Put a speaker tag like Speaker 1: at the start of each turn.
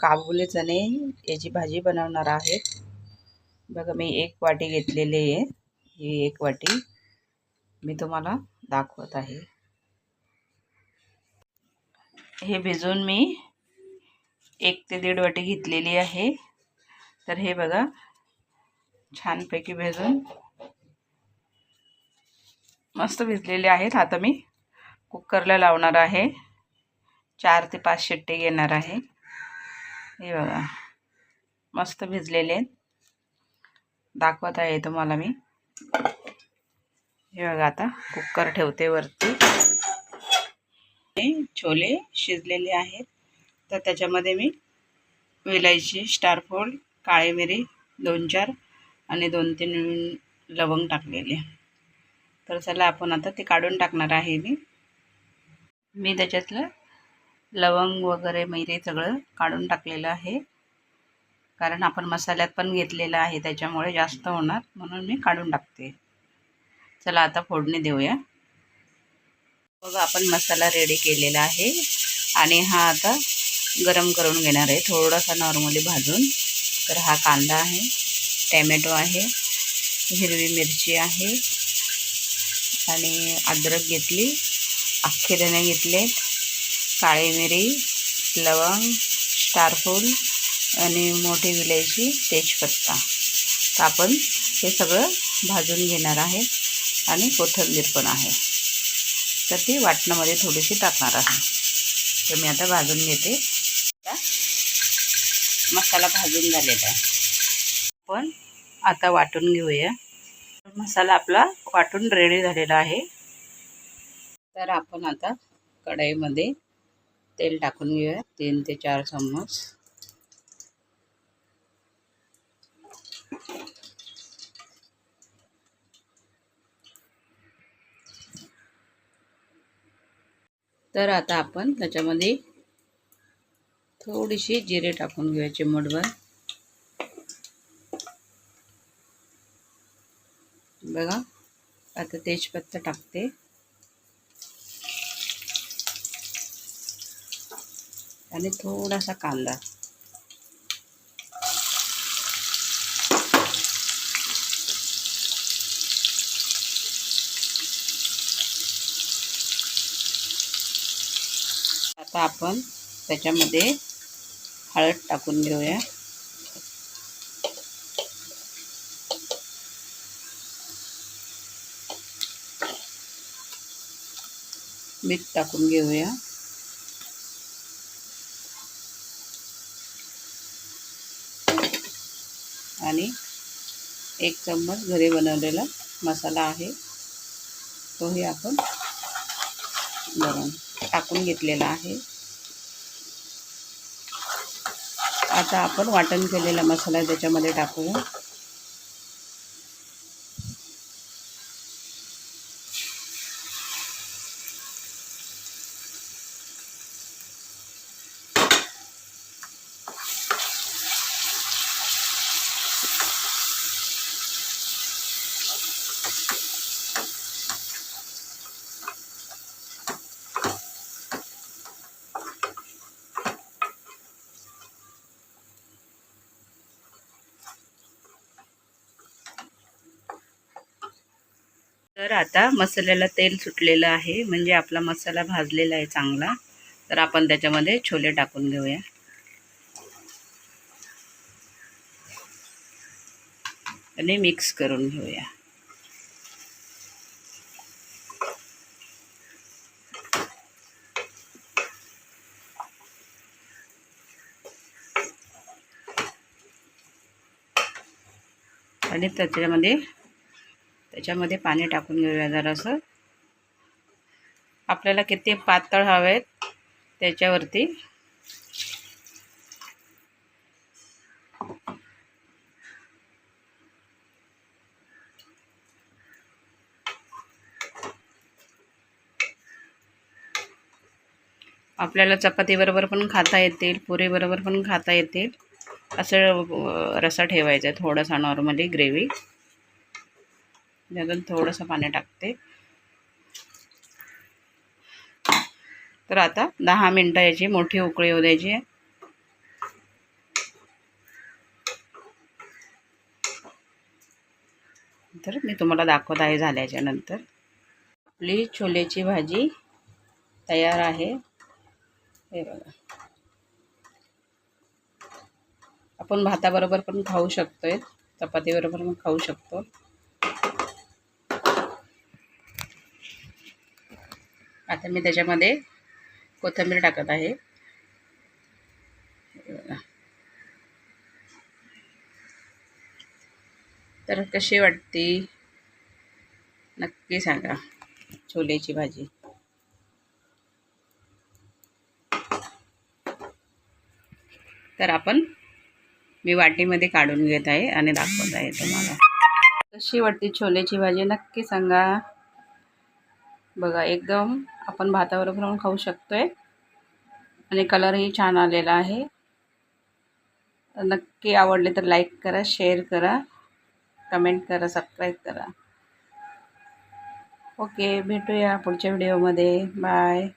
Speaker 1: काबुली चणे याची भाजी बनवणार आहे बघा मी एक वाटी घेतलेली आहे. ही एक वाटी मी तुम्हाला दाखवत आहे. हे भिजून मी एक ते दीड वाटी घेतलेली आहे. तर हे बघा छानपैकी भिजून मस्त भिजलेले आहेत. आता मी कुकरला लावणार आहे. चार ते पाच शिट्टे घेणार आहे. हे बघा. मस्त भिजलेले आहेत. दाखवत आहे तुम्हाला मी. हे बघा आता कुकर ठेवते वरती. छोले शिजलेले आहेत. तर त्याच्यामध्ये मी विलायची स्टारफोल काळे मिरी दोन चार आणि दोन तीन लवंग टाकलेले. तर चला आपण आता ते काढून टाकणार आहे मी. मी त्याच्यातलं लवंग वगैरे मिरी सगळं काढून टाकलेलं आहे. कारण आपण मसाल्यात पण घेतलेलं आहे त्याच्यामुळे जास्त होणार. म्हणून मी काढून टाकते. चला आता फोडणी देऊया. बघा आपण मसाला रेडी केलेला आहे. आणि हा आता गरम करून घेणार आहे. थोडासा नॉर्मली भाजून. तर हा कांदा आहे टॅमॅटो आहे हिरवी मिरची आहे. आणि अद्रक घेतली अख्खे धणे घेतले काळी मिरी लवंग स्टारफूल आणि मोठी विलायची तेजपत्ता. तर आपण हे सगळं भाजून घेणार आहे आणि कोथिंबीर पण आहे. तर ती वाटणामध्ये थोडीशी टाकणार आहे. तर मी आता भाजून घेते. मसाला भाजून झालेला आहे. आपण आता वाटून घेऊया. मसाला आपला वाटून रेडी झालेला आहे. तर आपण आता कढईमध्ये तेल टाकून घेऊया तीन ते चार चम्मच. तर आता आपण त्याच्यामध्ये थोडीशी जिरे टाकून घेऊया चिमटभर बघा आता तेजपत्ता टाकते. आणि थोडासा कांदा. आता आपण त्याच्यामध्ये हळद टाकून घेऊया. मीठ टाकून घेऊया. आणि एक चम्मच घरी बनवलेला मसाला आहे. तोही आपण गरम टाकून घेतलेला आहे. आता आपण वाटण केलेला मसाला त्याच्यामध्ये टाकूया. तर आता मसाल्याला तेल सुटलेलं आहे. म्हणजे आपला मसाला भाजलेला आहे चांगला. तर आपण त्याच्यामध्ये छोले टाकून घेऊया. आणि मिक्स करून घेऊया. आणि त्याच्यामध्ये त्याच्यामध्ये पाणी टाकून घेऊया जरासं. आपल्याला किती पातळ हवेत त्याच्यावरती. आपल्याला चपातीबरोबर पण खाता येतील पुरीबरोबर पण खाता येतील. असं रसा ठेवायचा आहे थोडासा नॉर्मली ग्रेव्ही मी थोडंसं पाणी टाकते. तर आता दहा मिनटं याची मोठी उकळी होऊ द्यायची आहे. तर मी तुम्हाला दाखवत आहे झाल्याच्यानंतर. आपली छोल्याची भाजी तयार आहे. हे बघा. आपण भाताबरोबर पण खाऊ शकतोय चपातीबरोबर पण खाऊ शकतो. आता मी त्याच्यामध्ये कोथिंबीर टाकत आहे. तर कशी वाटते? नक्की सांगा. छोलेची भाजी. तर आपण मी वाटीमध्ये काढून घेत आहे आणि दाखवत आहे तुम्हाला. कशी वाटते छोलेची भाजी? नक्की सांगा. बघा एकदम आपण भाताबरोबर पण खाऊ आहे आणि कलरही छान आलेला आहे. नक्की आवडले तर लाईक करा शेअर करा कमेंट करा सबस्क्राईब करा. ओके भेटूया पुढच्या व्हिडिओमध्ये बाय